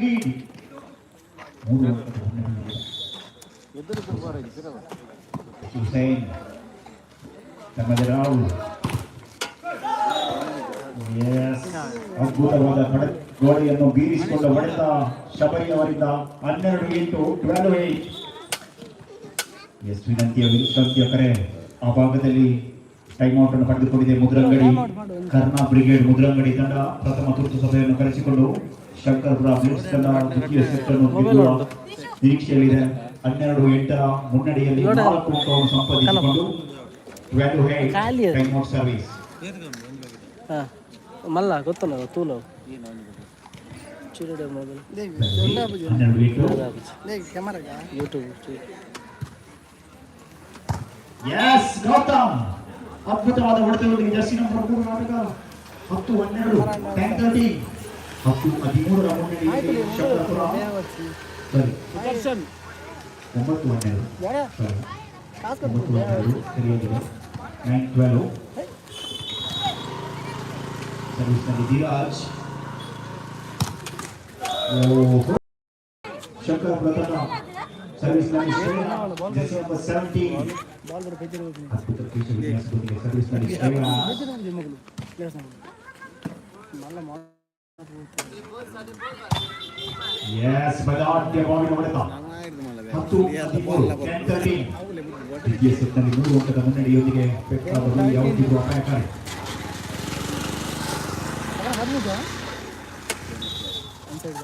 ಮುನ್ನಡೆಯಿದೆ. Hussain ತಮ್ಮದರಾವ್ Yes. ಅದ್ಭುತವಾದ ಗೋಡೆಯನ್ನು ಬೀರಿಸಿಕೊಂಡು ಹೊಡೆತ ಶಬರಿ ಅವರಿಂದ ಹನ್ನೆರಡು ಎಂಟು ಟ್ವೆಲ್ವ್ ಏಟ್ ಎಸ್ ವಿನಂತಿಯ ವಿನಂತಿಯ ಕರೆ ಆ ಭಾಗದಲ್ಲಿ ಟೈಮ್ ಔಟ್ ಅನ್ನು ಪಡೆದುಕೊಂಡಿದೆ ಮುದ್ರಂಗಡಿ ಕರ್ನಾ ಬ್ರಿಗೇಡ್ ಮುದ್ರಂಗಡಿ ತಂಡ ಪ್ರಥಮ ತುರ್ತು ಸಭೆಯನ್ನು ಕರೆಸಿಕೊಂಡು ಶಂಕರ್ಪುರ ಬ್ಲಿಟ್ಸ್ ಕನ್ನಡ ದ್ವಿತೀಯ ಸೆಟ್ ಅನ್ನು ಗೆಲ್ಲುವ ನಿರೀಕ್ಷೆಯಲ್ಲಿದೆ ಹನ್ನೆರಡು ಎಂಟರ ಮುನ್ನಡೆಯಲ್ಲಿ ನಾಲ್ಕು ಅಂಕವನ್ನು ಸಂಪಾದಿಸಿಕೊಂಡು ವ್ಯಾಲ್ಯೂ ಅದು. ಟೈಮ್ ಔಟ್ ಸರ್ವಿಸ್ ಮಲ್ಲ ಗೊತ್ತಲ್ಲ ತೂಲ ಚಿರಡೆ ಮೊಬೈಲ್. ಹನ್ನೆರಡು ಎಂಟು. YouTube S Gautam. ಅದ್ಭುತವಾದ ಹೊಡೆತದೊಂದಿಗೆ ಜರ್ಸಿ ನಂಬರ್ ಮೂರು ನಾಟಕ. ಹತ್ತು ಹನ್ನೆರಡು ಟೆನ್ ತರ್ಟಿ ಹತ್ತು ಹದಿಮೂರರ ಮುನ್ನಡೆಯಲ್ಲಿ ಶಂಕರಪುರ ಸರಿ ಒಂಬತ್ತು ಹನ್ನೆರಡು ಸರಿ ಒಂಬತ್ತು ಹನ್ನೆರಡು ಸರಿಯಾಗಿದೆ ನೈನ್ ಟ್ವೆಲ್ವ್ ಸರ್ವಿಸ್ನಲ್ಲಿ ಧೀರಾಜ್ ಓಹೋ ಶಂಕರಪುರ ತಂಡ ಸರ್ವಿಸ್ನಲ್ಲಿ Shreya jersey number seventeen ball ಬರೋ ಬೇಜಾರು ಅದ್ಭುತ ಕ್ರೀಡಾ ವಿನ್ಯಾಸದೊಂದಿಗೆ ಸರ್ವಿಸ್ನಲ್ಲಿ ಶ್ರೇಯಾ ಮಲ್ಲ ಮಾಡ ಎಸ್ ಬಲಾಢ್ಯ ಬಾವಿನ ಹೊಡೆತ ಹತ್ತು ಹದಿಮೂರು ಟೆನ್ ತರ್ಟೀನ್ ತೃತೀಯ ಸೆಟ್ನಲ್ಲಿ ಮೂರು ಅಂಕದ ಮುನ್ನಡೆಯೊಂದಿಗೆ ಪೆಟ್ರಾದರು ಯಾವುದಿದ್ರು ಅಪಾಯಕಾರಿ ಹದಿನೈದು ಒಂದು ಸೈಡ್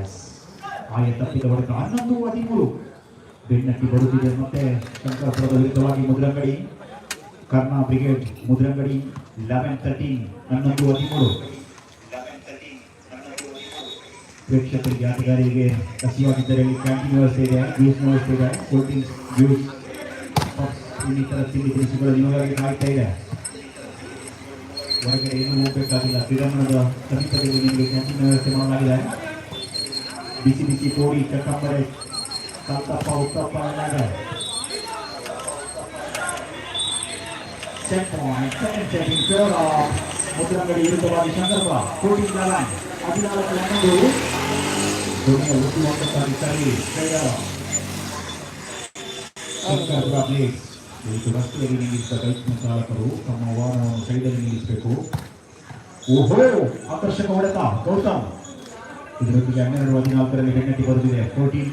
ಎಸ್ ಆಯ ತಪ್ಪಿದ ಹೊಡೆತ ಹನ್ನೊಂದು ಹದಿಮೂರು ಬೆನ್ನಟ್ಟಿ ಬರುತ್ತಿದೆ ಮತ್ತೆ ಶಂಕರಪುರದ ವಿರುದ್ಧವಾಗಿ Mudrangadi Karna brigade Mudrangadi eleven thirteen ಹನ್ನೊಂದು ಹದಿಮೂರು ಪ್ರೇಕ್ಷಕರಿಗೆ ಆಟಗಾರರಿಗೆ ಹಸಿವಾಗಿದ್ದರೆ ಇಲ್ಲಿ ಕ್ಯಾಂಟೀನ್ ವ್ಯವಸ್ಥೆ ಇದೆ ಜ್ಯೂಸ್ ವ್ಯವಸ್ಥೆ ಇದೆ ಕೋಲ್ಡ್ ಡ್ರಿಂಕ್ಸ್ ಜ್ಯೂಸ್ ಪಫ್ಸ್ ಇನ್ನಿತರ ತಿಂಡಿ ತಿನಿಸುಗಳು ನಿಮಗಾಗಿ ಕಾಯ್ತಾ ಇದೆ ಹೊರಗಡೆ ಏನು ಹೋಗಬೇಕಾಗಿಲ್ಲ ಕ್ರೀಡಾಂಗಣದ ಸಮೀಪದಲ್ಲಿ ನಿಮಗೆ ಕ್ಯಾಂಟೀನ್ ವ್ಯವಸ್ಥೆ ಮಾಡಲಾಗಿದೆ ಬಿಸಿ ಬಿಸಿ ಕೋಡಿ ಚಕ್ಕಂಬರೆ ಕಲ್ತಪ್ಪ ಉತ್ತಪ್ಪ ಎಲ್ಲ ಇದೆ Set point, second set in favor of ಮುದ್ರಂಗಡಿ ವಿರುದ್ಧವಾಗಿ ಶಂಕರಪುರ ಫೋರ್ಟೀನ್ ಲೆವೆನ್ ಹದಿನಾಲ್ಕು ಹನ್ನೊಂದು ದೊಡ್ಡ ಉತ್ತುವಂತಕ್ಕಾಗಿ ಸರಿ ಶ್ರೇಯರ ಶಂಕರಪುರ ಪ್ಲೇಸ್ ಇವತ್ತು ರಸ್ತೆಯಲ್ಲಿ ನಿಲ್ಲಿಸಿದ ಬೈಕ್ನ ಚಾಲಕರು ತಮ್ಮ ವಾಹನವನ್ನು ಸೈಡಲ್ಲಿ ನಿಲ್ಲಿಸಬೇಕು ಓಹೋ ಆಕರ್ಷಕ ಹೊಡೆತ ಗೌತಮ್ ಇದರೊಂದಿಗೆ ಹನ್ನೆರಡು ಹದಿನಾಲ್ಕರಲ್ಲಿ ಬೆನ್ನಟ್ಟಿ ಬರುತ್ತಿದೆ fourteen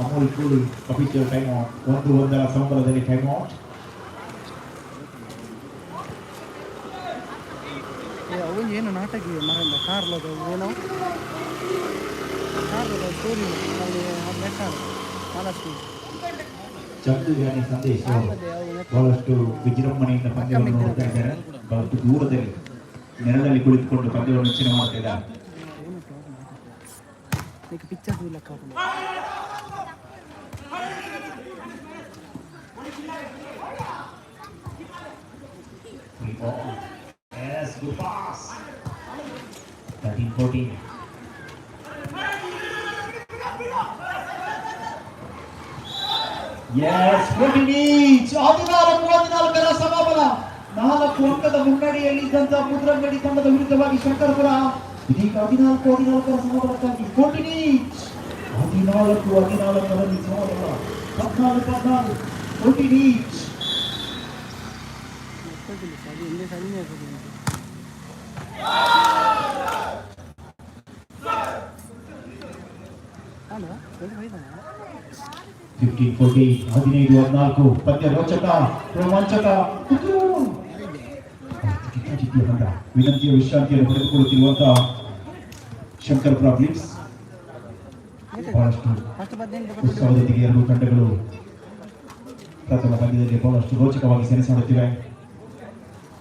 Amul cool official time out ಒಂದು ಒಂದರ ಸಂಬಳದಲ್ಲಿ ಟೈಮ್ ಔಟ್ ಅವು ಏನು ನಾಟಕ ಮರಲ್ಲ ಕಾರ್ಲದ ಏನೋ ಕಾರ್ಲದ ಸ್ಟೋರಿ ಅಲ್ಲಿ ಲೆಕ್ಕ ಮಹಾಲಕ್ಷ್ಮಿ ಚಂದ್ರಯಾನಿ ಸಂದೇಶ್ ಅವರು ಬಹಳಷ್ಟು ವಿಜೃಂಭಣೆಯಿಂದ ಪಂದ್ಯವನ್ನು ನೋಡ್ತಾ ಇದ್ದಾರೆ ಬಹಳಷ್ಟು ದೂರದಲ್ಲಿ ನೆರಳಲ್ಲಿ ಕುಳಿತುಕೊಂಡು ಪಂದ್ಯವನ್ನು ವೀಕ್ಷಣೆ ಮಾಡ್ತಾ ಇದ್ದಾರೆ ಈಗ ಪಿಕ್ಚರ್ ಲೆಕ್ಕ ಹಾಕೊಂಡು Free ball. Yes, good pass. 13 14. Yes, 14 each. ಹದಿನಾಲ್ಕು ಹದಿನಾಲ್ಕರ ಸಮಾಬಲ ನಾಲ್ಕು ಅಂಕದ ಮುನ್ನಡೆಯಲ್ಲಿದ್ದಂತ ಮುದ್ರಂಗಡಿ ತಂಡದ ವಿರುದ್ಧವಾಗಿ ಶಂಕರಪುರ ಇದೀಗ ಹದಿನಾಲ್ಕು ಹದಿನಾಲ್ಕರ ಸಮಾಬಲಕ್ಕಾಗಿ ಫೋರ್ಟಿನ್ ಈಚ್ ಹದಿನಾಲ್ಕು ಹದಿನಾಲ್ಕರಲ್ಲಿ ಸಮಾಬಲ ಹದಿನಾಲ್ಕು ಹದಿನಾಲ್ಕು ಫೋರ್ಟಿನ್ అయిపోతుంది సార్ ఎన్ని సైన్ అయిపోతుంది ఫిఫ్టీన్ ఫోర్టీ ಹದಿನೈದು ಹದಿನಾಲ್ಕು ಪದ್ಯ ರೋಚಕ ರೋಮಾಂಚಕ ವಿನಂತಿಯ ವಿಶ್ರಾಂತಿಯನ್ನು ಪಡೆದುಕೊಳ್ಳುತ್ತಿರುವಂತಹ ಶಂಕರಪುರ ಬ್ಲಿಟ್ಸ್ ಬಹಳಷ್ಟು ಉತ್ಸವದೊಂದಿಗೆ ಎರಡು ತಂಡಗಳು ಪ್ರಥಮ ಪಂದ್ಯದಲ್ಲಿ ಬಹಳಷ್ಟು ರೋಚಕವಾಗಿ ಸೆಣಸಾಡುತ್ತಿವೆ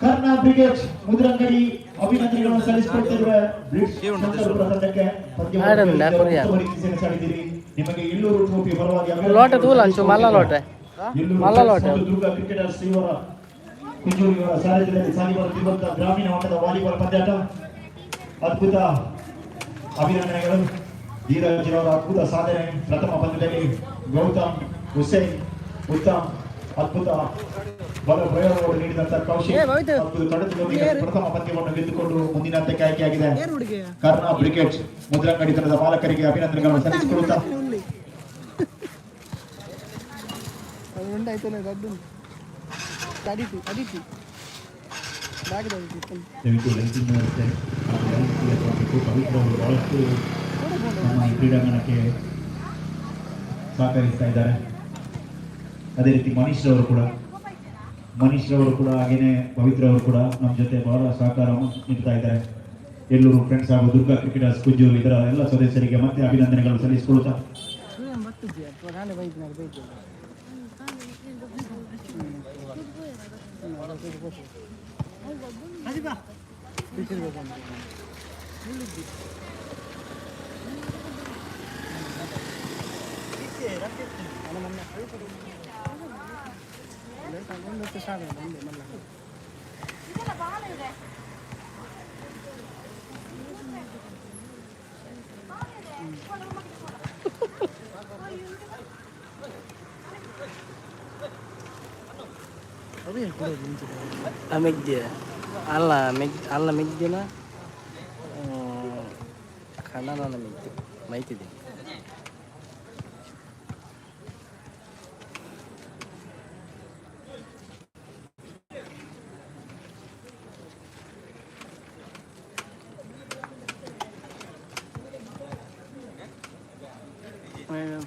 ಕರ್ನಾ ಬ್ರಿಗೇಡ್ ಮುದ್ರಂಗಡಿ ಅಭಿನಂದನೆಗಳನ್ನು ಸಲ್ಲಿಸಿಕೊಳ್ತಿರುವ. ನಿಮಗೆ ಎಲ್ಲೂರು ಟ್ರೋಫಿ ಪರವಾಗಿ ಲೋಟ ತೂಲ ಅಂಚು ಮಲ್ಲ ಲೋಟ. ಮಲ್ಲ ಲೋಟ. ದುರ್ಗಾ ಕ್ರಿಕೆಟರ್ಸ್ ಇವರ ಕುಂಜೂರಿಯವರ ಸಾರಥ್ಯದಲ್ಲಿ ಸಾಗಿ ಬರುತ್ತಿರುವಂತಹ ಗ್ರಾಮೀಣ ಮಟ್ಟದ ವಾಲಿಬಾಲ್ ಪಂದ್ಯಾಟ. ಅದ್ಭುತ ಅಭಿನಂದನೆಗಳು ಧೀರಜ್ರವರ ಅದ್ಭುತ ಸಾಧನೆ ಪ್ರಥಮ ಪಂದ್ಯದಲ್ಲಿ ಗೌತಮ್ ಹುಸೇನ್ ಉತ್ತಮ್ ಅದ್ಭುತ ಬಲ ಪ್ರಯೋಗವನ್ನು ನೀಡಿದಂತಹ ಕೌಶಿಕ್. ತಡೆತದೊಂದಿಗೆ ಪ್ರಥಮ ಪಂದ್ಯವನ್ನು ಗೆದ್ದುಕೊಂಡು ಮುಂದಿನ ಹಂತಕ್ಕೆ ಆಯ್ಕೆಯಾಗಿದೆ. ಕರ್ನಾ ಬ್ರಿಗೇಡ್ ಮುದ್ರಂಗಡಿ ತಂಡದ ಮಾಲಕರಿಗೆ ಅಭಿನಂದನೆಗಳನ್ನು ಸಲ್ಲಿಸಿಕೊಳ್ಳುತ್ತಾ ದಯವಿಟ್ಟು ಲೈಟಿಂಗ್ ವ್ಯವಸ್ಥೆ ಹಾಗೂ ಲೈಟಿಂಗ್ ಅಥವಾ ಪವಿತ್ರ ಅವರು ಬಹಳಷ್ಟು ನಮ್ಮ ಕ್ರೀಡಾಂಗಣಕ್ಕೆ ಸಹಕರಿಸ್ತಾ ಇದ್ದಾರೆ. ಅದೇ ರೀತಿ ಮನೀಶ್ ಅವರು ಕೂಡ ಮನೀಶ್ ಅವರು ಕೂಡ ಹಾಗೇನೆ ಪವಿತ್ರ ಅವರು ಕೂಡ ನಮ್ಮ ಜೊತೆ ಬಹಳ ಸಹಕಾರವನ್ನು ನೀಡ್ತಾ ಇದ್ದಾರೆ. ಎಲ್ಲರೂ ಫ್ರೆಂಡ್ಸ್ ಹಾಗೂ ದುರ್ಗಾ ಕ್ರಿಕೆಟರ್ಸ್ ಕುಜ್ಜು ಇದರ ಎಲ್ಲ ಸದಸ್ಯರಿಗೆ ಮತ್ತೆ ಅಭಿನಂದನೆಗಳನ್ನು ಸಲ್ಲಿಸಿಕೊಳ್ಳುತ್ತಾ. ಸೂರ್ಯನ್ ಬರ್ತಿದ್ಯಾ ಅಥವಾ ನಾಳೆ ಬೈತೀನಿ ಅದು ಬೈತೀನಿ ಅದು ಏನು ಕೊಡೋದು ಮುಂಚೆ ಮೆಗ್ದಿ ಅಲ್ಲ ಮೆಗ್ ಅಲ್ಲ ಮೆಗ್ದಿನ ಕನ್ನಡ ಮೆಗ್ದಿ ಮೈತಿದೆ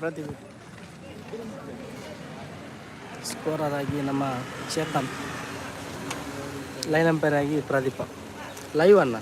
ಪ್ರತಿ ಸ್ಕೋರರ್ ಆಗಿ ನಮ್ಮ ಚೇತನ್. ಲೈನ್ ಅಂಪೈರ್ ಆಗಿ ಪ್ರದೀಪ. ಲೈವ್ ಅನ್ನ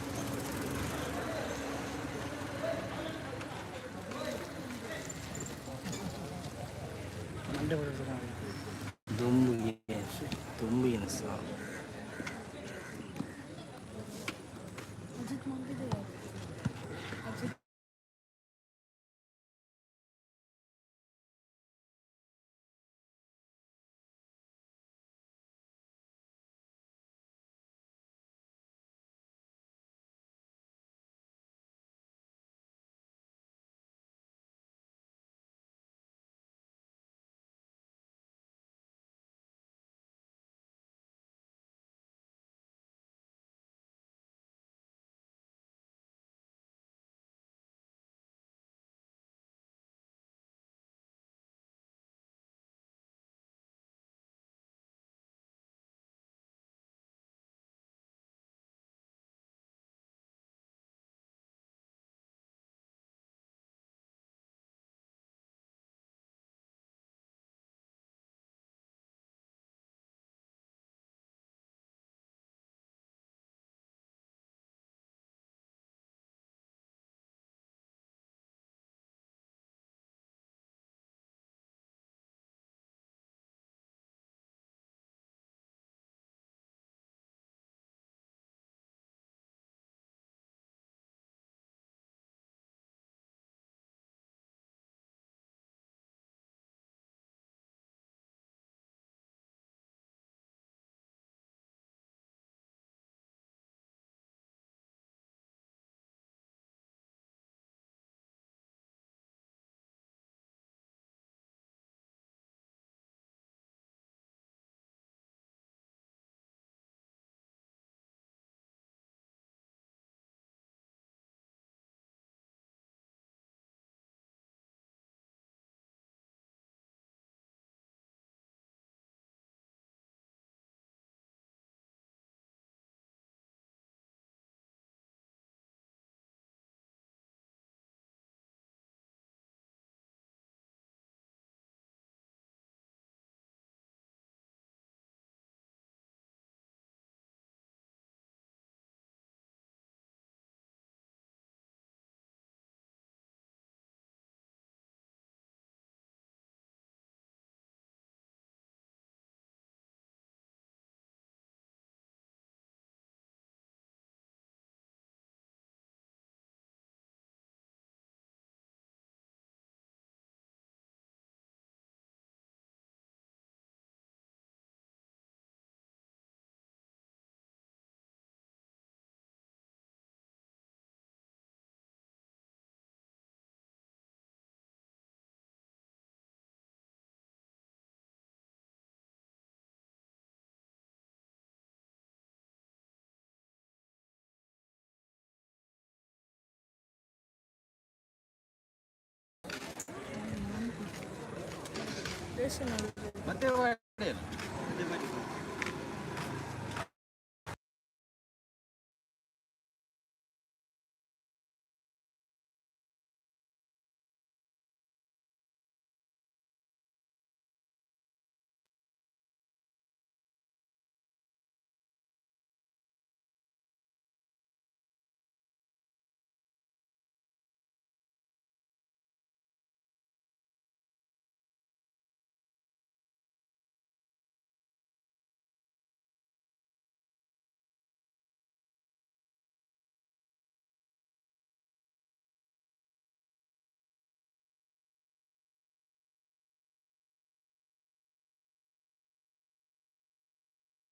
私なんよ。